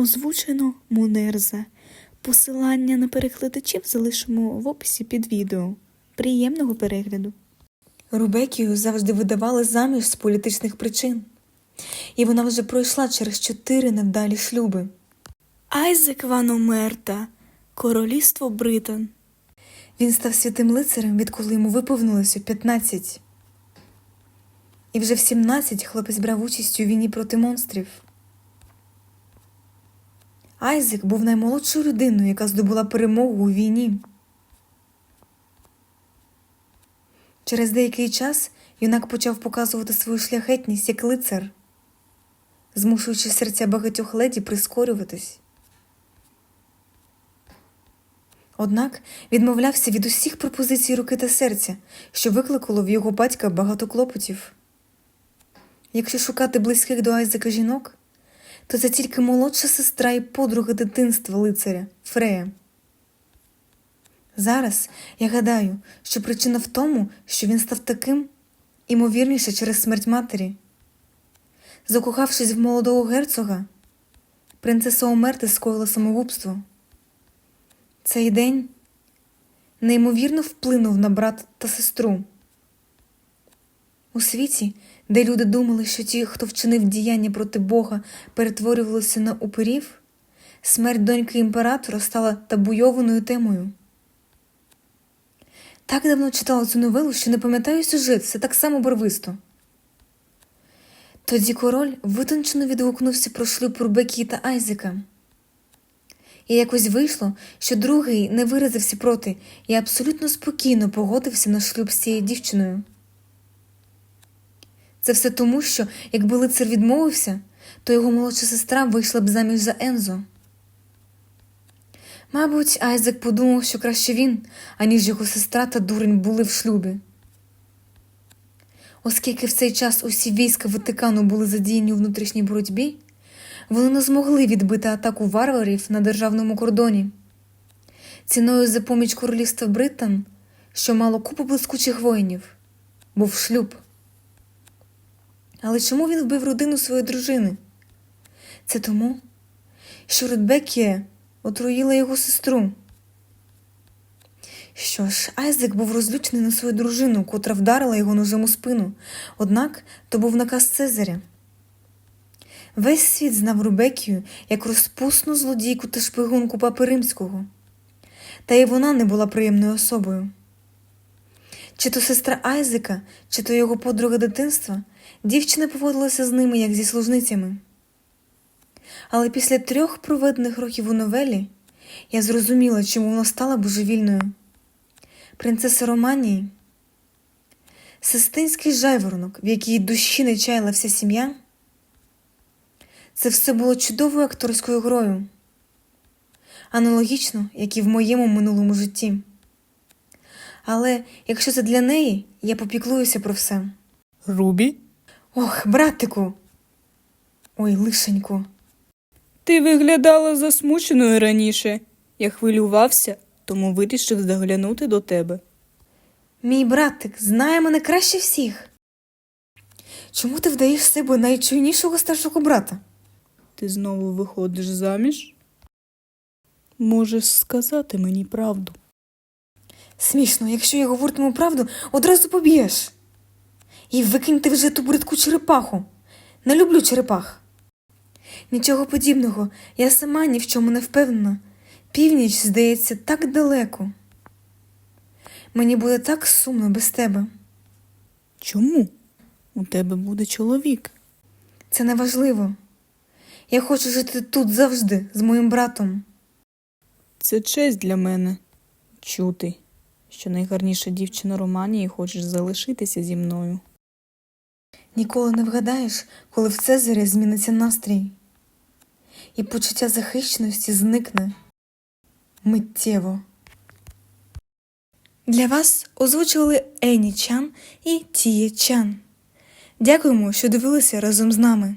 Озвучено Мунерза. Посилання на перекладачів залишимо в описі під відео. Приємного перегляду. Рубекію завжди видавали заміж з політичних причин, і вона вже пройшла через чотири невдалі шлюби. Айзек Ван Омерта, Королівство Британ. Він став святим лицарем, відколи йому виповнилося 15. І вже в 17 хлопець брав участь у війні проти монстрів. Айзек був наймолодшою людиною, яка здобула перемогу у війні. Через деякий час юнак почав показувати свою шляхетність як лицар, змушуючи серця багатьох леді прискорюватись. Однак відмовлявся від усіх пропозицій руки та серця, що викликало в його батька багато клопотів. Якщо шукати близьких до Айзека жінок, то це тільки молодша сестра і подруга дитинства лицаря Фрея. Зараз я гадаю, що причина в тому, що він став таким, імовірніше через смерть матері. Закохавшись в молодого герцога, принцеса Омерти скоїла самогубство. Цей день неймовірно вплинув на брат та сестру. У світі, де люди думали, що ті, хто вчинив діяння проти Бога, перетворювалися на упирів, смерть доньки імператора стала табуйованою темою. Так давно читала цю новелу, що не пам'ятаю сюжет, все так само барвисто. Тоді король витончено відгукнувся про шлюб Рубекі та Айзека. І якось вийшло, що другий не виразився проти і абсолютно спокійно погодився на шлюб з цією дівчиною. Це все тому, що якби лицар відмовився, то його молодша сестра вийшла б заміж за Ензо. Мабуть, Айзек подумав, що краще він, аніж його сестра та дурень були в шлюбі. Оскільки в цей час усі війська Ватикану були задіяні у внутрішній боротьбі, вони не змогли відбити атаку варварів на державному кордоні. Ціною за поміч королівства Британ, що мало купу блискучих воїнів, був шлюб. Але чому він вбив родину своєї дружини? Це тому, що Рудбекія отруїла його сестру. Що ж, Айзек був розлючений на свою дружину, котра вдарила його ножем у спину, однак то був наказ Цезаря. Весь світ знав Рубекію як розпусну злодійку та шпигунку папи римського, та й вона не була приємною особою. Чи то сестра Айзека, чи то його подруга дитинства, дівчина поводилася з ними як зі служницями. Але після трьох проведених років у новелі я зрозуміла, чому вона стала божевільною. Принцеса Романії, сестинський жайворонок, в якій душі не чаяла вся сім'я. Це все було чудовою акторською грою, аналогічно, як і в моєму минулому житті. Але якщо це для неї, я попіклуюся про все. Рубі, Ох, братику. Ой, лишеньку. ти виглядала засмученою раніше. Я хвилювався, тому вирішив заглянути до тебе. Мій братик знає мене краще всіх. Чому ти вдаєш себе найчуйнішого старшого брата? Ти знову виходиш заміж? Можеш сказати мені правду. Смішно, якщо я говоритиму правду, одразу поб'єш. І викинь ти вже ту бридку черепаху. Не люблю черепах. Нічого подібного, я сама ні в чому не впевнена. Північ, здається, так далеко. Мені буде так сумно без тебе. Чому? У тебе буде чоловік. Це не важливо. Я хочу жити тут завжди з моїм братом. Це честь для мене чути, що найгарніша дівчина Романії хочеш залишитися зі мною. Ніколи не вгадаєш, коли в Цезарі зміниться настрій, і почуття захищеності зникне миттєво. Для вас озвучували Ені Чан і Тіє Чан. Дякуємо, що дивилися разом з нами.